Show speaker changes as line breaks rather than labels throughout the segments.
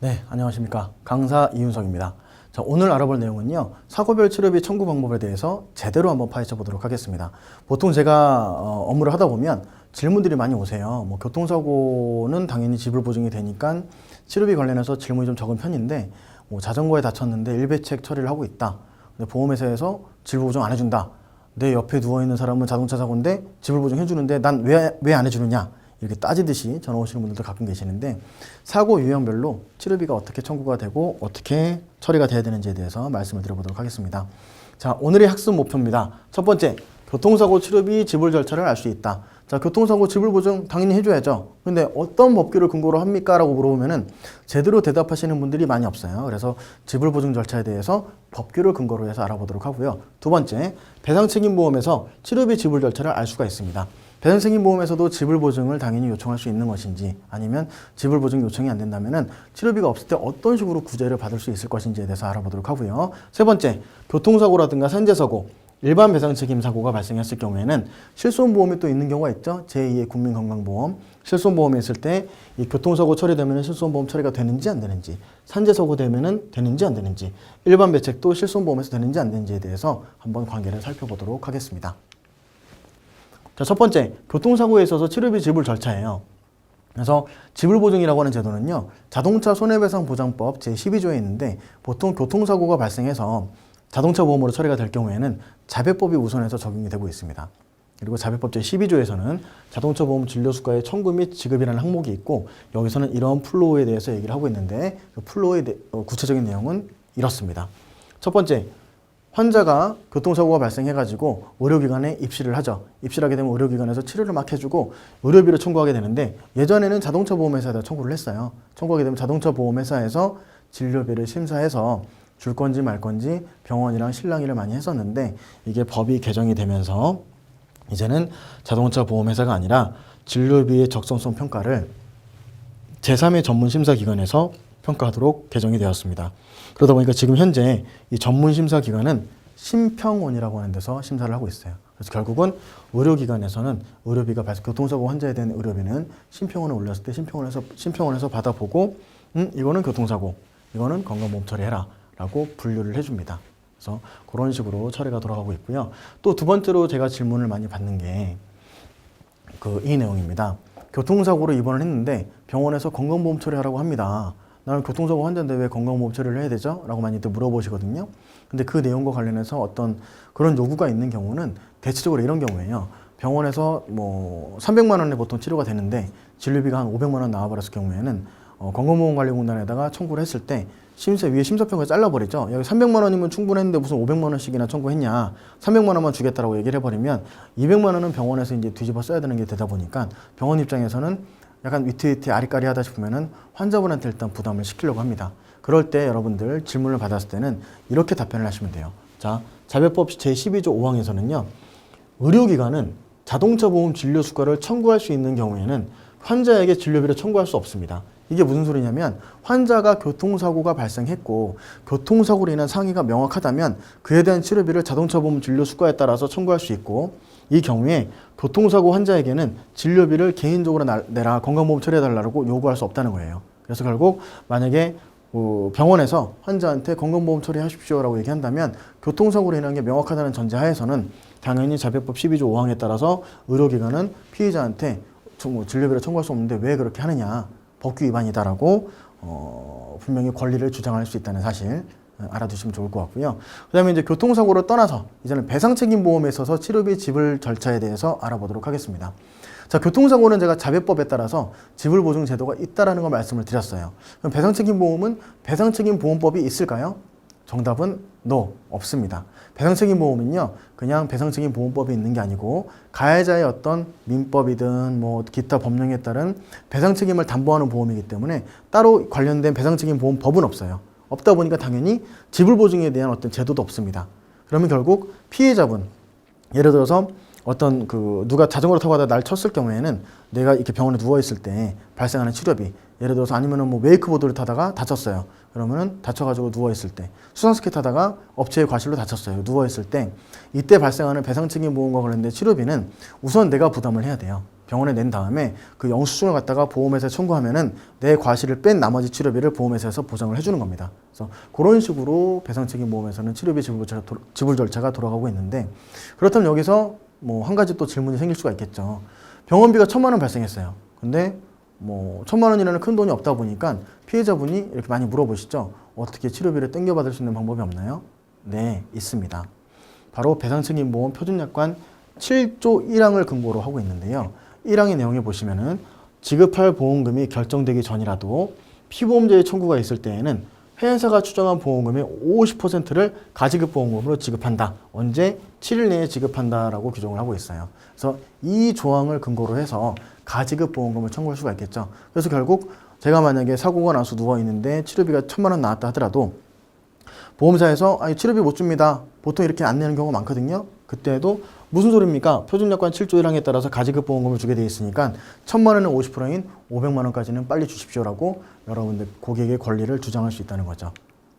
네, 안녕하십니까. 강사 이윤석입니다. 자, 오늘 알아볼 내용은요. 사고별 치료비 청구 방법에 대해서 제대로 한번 파헤쳐 보도록 하겠습니다. 보통 제가 어, 업무를 하다 보면 질문들이 많이 오세요. 뭐 교통사고는 당연히 지불 보증이 되니까 치료비 관련해서 질문이 좀 적은 편인데 뭐 자전거에 다쳤는데 일배책 처리를 하고 있다. 근데 보험회사에서 지불 보증 안 해준다. 내 옆에 누워 있는 사람은 자동차 사고인데 지불 보증 해주는데 난 왜 왜 안 해주느냐? 이렇게 따지듯이 전화 오시는 분들도 가끔 계시는데 사고 유형별로 치료비가 어떻게 청구가 되고 어떻게 처리가 돼야 되는지에 대해서 말씀을 드려보도록 하겠습니다. 자, 오늘의 학습 목표입니다. 첫 번째, 교통사고 치료비 지불 절차를 알 수 있다. 자, 교통사고 지불 보증 당연히 해줘야죠. 근데 어떤 법규를 근거로 합니까? 라고 물어보면은 제대로 대답하시는 분들이 많이 없어요. 그래서 지불 보증 절차에 대해서 법규를 근거로 해서 알아보도록 하고요. 두 번째, 배상 책임 보험에서 치료비 지불 절차를 알 수가 있습니다. 배상책임보험에서도 지불보증을 당연히 요청할 수 있는 것인지 아니면 지불보증 요청이 안 된다면은 치료비가 없을 때 어떤 식으로 구제를 받을 수 있을 것인지에 대해서 알아보도록 하고요. 세 번째, 교통사고라든가 산재사고, 일반 배상 책임 사고가 발생했을 경우에는 실손보험이 또 있는 경우가 있죠. 제2의 국민건강보험. 실손보험이 있을 때 이 교통사고 처리되면 실손보험 처리가 되는지 안 되는지, 산재사고 되면은 되는지 안 되는지, 일반 배책도 실손보험에서 되는지 안 되는지에 대해서 한번 관계를 살펴보도록 하겠습니다. 자, 첫 번째, 교통사고에 있어서 치료비 지불 절차예요. 그래서 지불보증이라고 하는 제도는요, 자동차 손해배상 보장법 제12조에 있는데 보통 교통사고가 발생해서 자동차 보험으로 처리가 될 경우에는 자배법이 우선해서 적용이 되고 있습니다. 그리고 자배법 제12조에서는 자동차 보험 진료 수가의 청구 및 지급이라는 항목이 있고 여기서는 이런 플로우에 대해서 얘기를 하고 있는데 그 플로우의 내- 어, 구체적인 내용은 이렇습니다. 첫 번째, 환자가 교통사고가 발생해가지고 의료기관에 입실을 하죠. 입실하게 되면 의료기관에서 치료를 막 해주고 의료비를 청구하게 되는데 예전에는 자동차 보험회사에다 청구를 했어요. 청구하게 되면 자동차 보험회사에서 진료비를 심사해서 줄 건지 말 건지 병원이랑 실랑이를 많이 했었는데 이게 법이 개정이 되면서 이제는 자동차 보험회사가 아니라 진료비의 적성성 평가를 제3의 전문 심사 기관에서 평가하도록 개정이 되었습니다. 그러다 보니까 지금 현재 이 전문 심사 기관은 심평원이라고 하는 데서 심사를 하고 있어요. 그래서 결국은 의료기관에서는 의료비가 발생 교통사고 환자에 대한 의료비는 심평원에 올렸을 때 심평원에서 심평원에서 받아보고 음 이거는 교통사고 이거는 건강보험 처리해라라고 분류를 해줍니다. 그래서 그런 식으로 처리가 돌아가고 있고요. 또 두 번째로 제가 질문을 많이 받는 게 그 이 내용입니다. 교통사고로 입원을 했는데 병원에서 건강보험 처리하라고 합니다. 나는 교통사고 환자인데 왜 건강보험 처리를 해야 되죠? 라고 많이들 물어보시거든요. 근데 그 내용과 관련해서 어떤 그런 요구가 있는 경우는 대체적으로 이런 경우에요. 병원에서 뭐 300만 원에 보통 치료가 되는데 진료비가 한 500만 원 나와버렸을 경우에는 어, 건강보험관리공단에다가 청구를 했을 때 심사 위에 심사평가 잘라버리죠. 여기 300만 원이면 충분했는데 무슨 500만 원씩이나 청구했냐. 300만 원만 주겠다라고 얘기를 해버리면 200만 원은 병원에서 이제 뒤집어 써야 되는 게 되다 보니까 병원 입장에서는 약간 위태위태 아리까리하다 싶으면은 환자분한테 일단 부담을 시키려고 합니다. 그럴 때 여러분들 질문을 받았을 때는 이렇게 답변을 하시면 돼요. 자, 자배법 제12조 5항에서는요. 의료기관은 자동차 보험 진료 수가를 청구할 수 있는 경우에는 환자에게 진료비를 청구할 수 없습니다. 이게 무슨 소리냐면 환자가 교통사고가 발생했고 교통사고로 인한 상해가 명확하다면 그에 대한 치료비를 자동차 보험 진료 수가에 따라서 청구할 수 있고 이 경우에 교통사고 환자에게는 진료비를 개인적으로 나- 내라 건강보험 처리해달라고 요구할 수 없다는 거예요. 그래서 결국 만약에 어, 병원에서 환자한테 건강보험 처리하십시오라고 얘기한다면 교통사고로 인한 게 명확하다는 전제하에서는 당연히 자배법 12조 5항에 따라서 의료기관은 피의자한테 청- 뭐 진료비를 청구할 수 없는데 왜 그렇게 하느냐 법규 위반이다라고 어, 분명히 권리를 주장할 수 있다는 사실 어, 알아두시면 좋을 것 같고요. 그 다음에 이제 교통사고를 떠나서 이제는 배상책임보험에 있어서 치료비 지불 절차에 대해서 알아보도록 하겠습니다. 자, 교통사고는 제가 자배법에 따라서 지불보증 제도가 있다라는 걸 말씀을 드렸어요. 그럼 배상책임보험은 배상책임보험법이 있을까요? 정답은 no, 없습니다. 배상책임보험은요, 그냥 배상책임보험법이 있는 게 아니고 가해자의 어떤 민법이든 뭐 기타 법령에 따른 배상책임을 담보하는 보험이기 때문에 따로 관련된 배상책임보험법은 없어요. 없다 보니까 당연히 지불보증에 대한 어떤 제도도 없습니다. 그러면 결국 피해자분, 예를 들어서 어떤 그 누가 자전거를 타고 가다 날 쳤을 경우에는 내가 이렇게 병원에 누워 있을 때 발생하는 치료비 예를 들어서 아니면은 뭐 웨이크보드를 타다가 다쳤어요. 그러면은 다쳐가지고 누워 있을 때 수상스키 타다가 업체의 과실로 다쳤어요. 누워 있을 때 이때 발생하는 배상책임 보험과 관련된 치료비는 우선 내가 부담을 해야 돼요. 병원에 낸 다음에 그 영수증을 갖다가 보험회사에 청구하면은 내 과실을 뺀 나머지 치료비를 보험회사에서 보장을 해주는 겁니다. 그래서 그런 식으로 배상 책임 보험에서는 치료비 지불 절차가, 돌- 지불 절차가 돌아가고 있는데 그렇다면 여기서 뭐 한 가지 또 질문이 생길 수가 있겠죠. 병원비가 천만 원 발생했어요. 근데 뭐 천만 원이라는 큰 돈이 없다 보니까 피해자분이 이렇게 많이 물어보시죠. 어떻게 치료비를 땡겨받을 수 있는 방법이 없나요? 네, 있습니다. 바로 배상책임보험 표준약관 7조 1항을 근거로 하고 있는데요. 1항의 내용에 보시면은 지급할 보험금이 결정되기 전이라도 피보험자의 청구가 있을 때에는 회사가 추정한 보험금의 50%를 가지급 보험금으로 지급한다. 언제 7일 내에 지급한다라고 규정을 하고 있어요. 그래서 이 조항을 근거로 해서 가지급 보험금을 청구할 수가 있겠죠. 그래서 결국 제가 만약에 사고가 나서 누워 있는데 치료비가 천만 원 나왔다 하더라도 보험사에서 아니 치료비 못 줍니다. 보통 이렇게 안 내는 경우가 많거든요. 그때도 무슨 소리입니까? 표준약관 7조 1항에 따라서 가지급 보험금을 주게 돼 있으니까 천만 원은 50%인 500만 원까지는 빨리 주십시오라고 여러분들 고객의 권리를 주장할 수 있다는 거죠.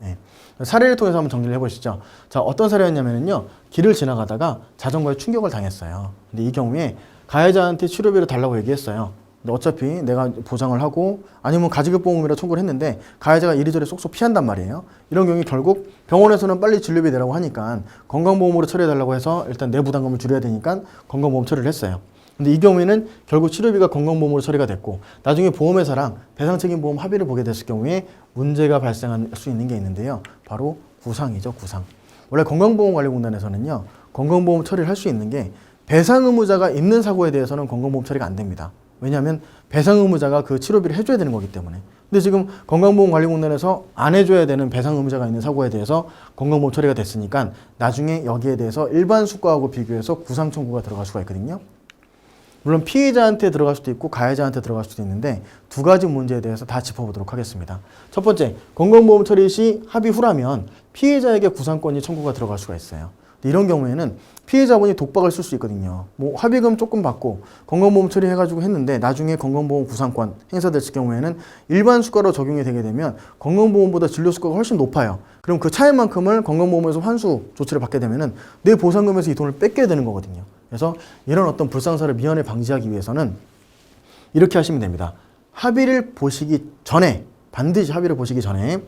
네. 사례를 통해서 한번 정리를 해보시죠. 자, 어떤 사례였냐면요. 길을 지나가다가 자전거에 충격을 당했어요. 근데 이 경우에 가해자한테 치료비를 달라고 얘기했어요. 어차피 내가 보장을 하고 아니면 가지급 보험이라 청구를 했는데 가해자가 이리저리 쏙쏙 피한단 말이에요. 이런 경우에 결국 병원에서는 빨리 진료비 내라고 하니까 건강보험으로 처리해달라고 해서 일단 내 부담금을 줄여야 되니까 건강보험 처리를 했어요. 근데 이 경우에는 결국 치료비가 건강보험으로 처리가 됐고 나중에 보험회사랑 배상책임보험 합의를 보게 됐을 경우에 문제가 발생할 수 있는 게 있는데요. 바로 구상이죠, 구상. 원래 건강보험관리공단에서는요, 건강보험 처리를 할 수 있는 게 배상 의무자가 있는 사고에 대해서는 건강보험 처리가 안 됩니다. 왜냐하면 배상 의무자가 그 치료비를 해줘야 되는 거기 때문에. 근데 지금 건강보험관리공단에서 안 해줘야 되는 배상 의무자가 있는 사고에 대해서 건강보험 처리가 됐으니까 나중에 여기에 대해서 일반 수가하고 비교해서 구상 청구가 들어갈 수가 있거든요. 물론 피해자한테 들어갈 수도 있고 가해자한테 들어갈 수도 있는데 두 가지 문제에 대해서 다 짚어보도록 하겠습니다. 첫 번째, 건강보험 처리 시 합의 후라면 피해자에게 구상권이 청구가 들어갈 수가 있어요. 이런 경우에는 피해자분이 독박을 쓸 수 있거든요. 뭐 합의금 조금 받고 건강보험 처리해가지고 했는데 나중에 건강보험 구상권 행사됐을 경우에는 일반 수가로 적용이 되게 되면 건강보험보다 진료 수가가 훨씬 높아요. 그럼 그 차이만큼을 건강보험에서 환수 조치를 받게 되면은 내 보상금에서 이 돈을 뺏게 되는 거거든요. 그래서 이런 어떤 불상사를 미연에 방지하기 위해서는 이렇게 하시면 됩니다. 합의를 보시기 전에 반드시 합의를 보시기 전에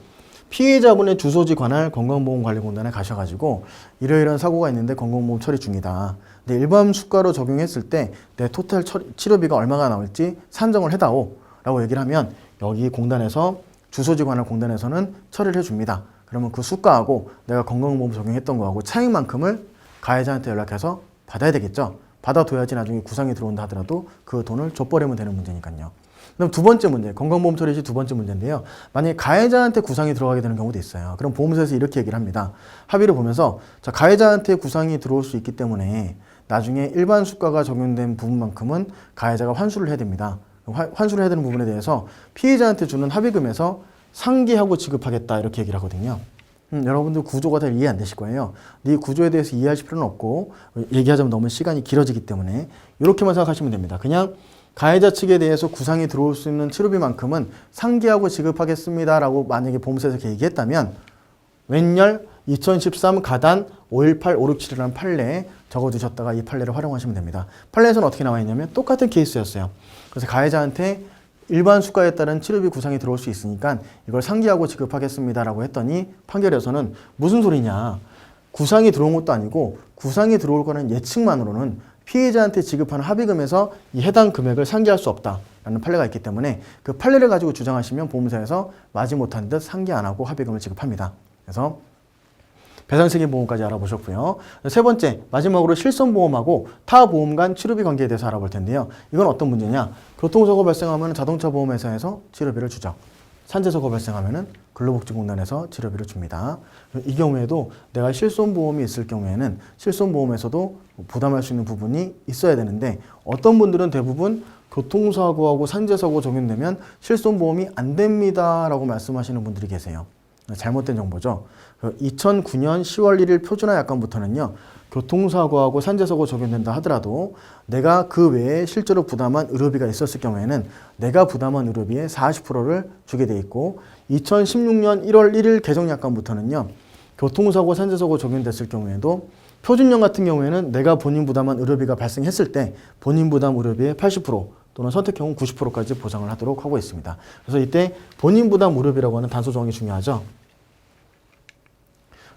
피해자분의 주소지 관할 건강보험관리공단에 가셔가지고 이러이러한 사고가 있는데 건강보험 처리 중이다. 근데 일반 수가로 적용했을 때 내 토탈 처리- 치료비가 얼마가 나올지 산정을 해다오 라고 얘기를 하면 여기 공단에서 주소지 관할 공단에서는 처리를 해줍니다. 그러면 그 수가하고 내가 건강보험 적용했던 거하고 차익만큼을 가해자한테 연락해서 받아야 되겠죠. 받아둬야지 나중에 구상이 들어온다 하더라도 그 돈을 줘버리면 되는 문제니까요. 그럼 두 번째 문제, 건강보험 처리 시 두 번째 문제인데요. 만약에 가해자한테 구상이 들어가게 되는 경우도 있어요. 그럼 보험사에서 이렇게 얘기를 합니다. 합의를 보면서 자, 가해자한테 구상이 들어올 수 있기 때문에 나중에 일반 수가가 적용된 부분만큼은 가해자가 환수를 해야 됩니다. 환- 환수를 해야 되는 부분에 대해서 피해자한테 주는 합의금에서 상기하고 지급하겠다 이렇게 얘기를 하거든요. 음, 여러분들 구조가 잘 이해 안 되실 거예요. 이 구조에 대해서 이해하실 필요는 없고 얘기하자면 너무 시간이 길어지기 때문에 이렇게만 생각하시면 됩니다. 그냥 가해자 측에 대해서 구상이 들어올 수 있는 치료비만큼은 상기하고 지급하겠습니다라고 만약에 보험사에서 얘기했다면 웬열 2013 가단 518567이라는 판례에 적어두셨다가 이 판례를 활용하시면 됩니다. 판례에서는 어떻게 나와 있냐면 똑같은 케이스였어요. 그래서 가해자한테 일반 수가에 따른 치료비 구상이 들어올 수 있으니까 이걸 상기하고 지급하겠습니다라고 했더니 판결에서는 무슨 소리냐. 구상이 들어온 것도 아니고 구상이 들어올 거는 예측만으로는 피해자한테 지급하는 합의금에서 이 해당 금액을 상기할 수 없다라는 판례가 있기 때문에 그 판례를 가지고 주장하시면 보험사에서 마지 못한 듯 상기 안 하고 합의금을 지급합니다. 그래서 배상책임보험까지 알아보셨고요. 세 번째, 마지막으로 실손보험하고 타 보험 간 치료비 관계에 대해서 알아볼 텐데요. 이건 어떤 문제냐? 교통사고 발생하면 자동차 보험회사에서 치료비를 주죠. 산재사고 발생하면 근로복지공단에서 치료비를 줍니다. 이 경우에도 내가 실손보험이 있을 경우에는 실손보험에서도 부담할 수 있는 부분이 있어야 되는데 어떤 분들은 대부분 교통사고하고 산재사고 적용되면 실손보험이 안 됩니다라고 말씀하시는 분들이 계세요. 잘못된 정보죠. 2009년 10월 1일 표준화 약관부터는요, 교통사고하고 산재사고 적용된다 하더라도 내가 그 외에 실제로 부담한 의료비가 있었을 경우에는 내가 부담한 의료비의 40%를 주게 돼 있고 2016년 1월 1일 개정 약관부터는요, 교통사고 산재사고 적용됐을 경우에도 표준형 같은 경우에는 내가 본인 부담한 의료비가 발생했을 때 본인 부담 의료비의 80% 또는 선택형은 90%까지 보상을 하도록 하고 있습니다. 그래서 이때 본인 부담 의료비라고 하는 단서 조항이 중요하죠.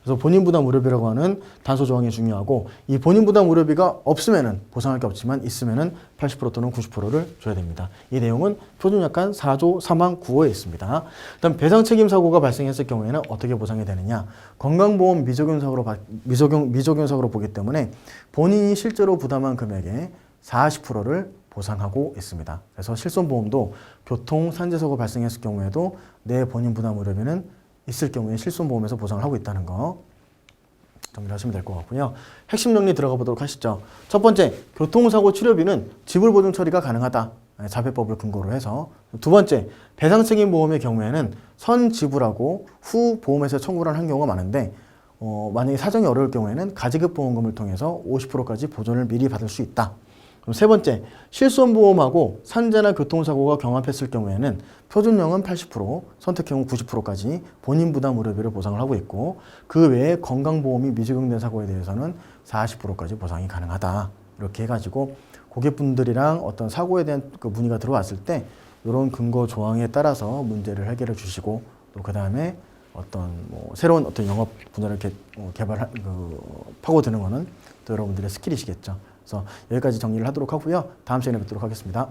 그래서 본인 부담 의료비라고 하는 단서 조항이 중요하고 이 본인 부담 의료비가 없으면은 보상할 게 없지만 있으면은 80% 또는 90%를 줘야 됩니다. 이 내용은 표준약관 4조 3항 9호에 있습니다. 그다음 배상 책임 사고가 발생했을 경우에는 어떻게 보상이 되느냐? 건강보험 미적용 사고로 바- 미적용 미적용 사고로 보기 때문에 본인이 실제로 부담한 금액의 40%를 보상하고 있습니다. 그래서 실손보험도 교통 산재사고 발생했을 경우에도 내 본인 부담 의료비는 있을 경우에 실손보험에서 보상을 하고 있다는 거 정리를 하시면 될 것 같고요. 핵심 정리 들어가 보도록 하시죠. 첫 번째, 교통사고 치료비는 지불보증 처리가 가능하다. 네, 자폐법을 근거로 해서. 두 번째, 배상 책임 보험의 경우에는 선 지불하고 후 보험에서 청구를 한 경우가 많은데 어, 만약에 사정이 어려울 경우에는 가지급 보험금을 통해서 50%까지 보전을 미리 받을 수 있다. 그럼 세 번째, 실손보험하고 산재나 교통사고가 경합했을 경우에는 표준형은 80%, 선택형은 90%까지 본인 부담 의료비를 보상을 하고 있고 그 외에 건강보험이 미적용된 사고에 대해서는 40%까지 보상이 가능하다. 이렇게 해가지고 고객분들이랑 어떤 사고에 대한 그 문의가 들어왔을 때 이런 근거 조항에 따라서 문제를 해결해 주시고 또 그 다음에 어떤 뭐 새로운 어떤 영업 분야를 개, 어, 개발 그 파고드는 거는 또 여러분들의 스킬이시겠죠. 그래서 여기까지 정리를 하도록 하고요. 다음 시간에 뵙도록 하겠습니다.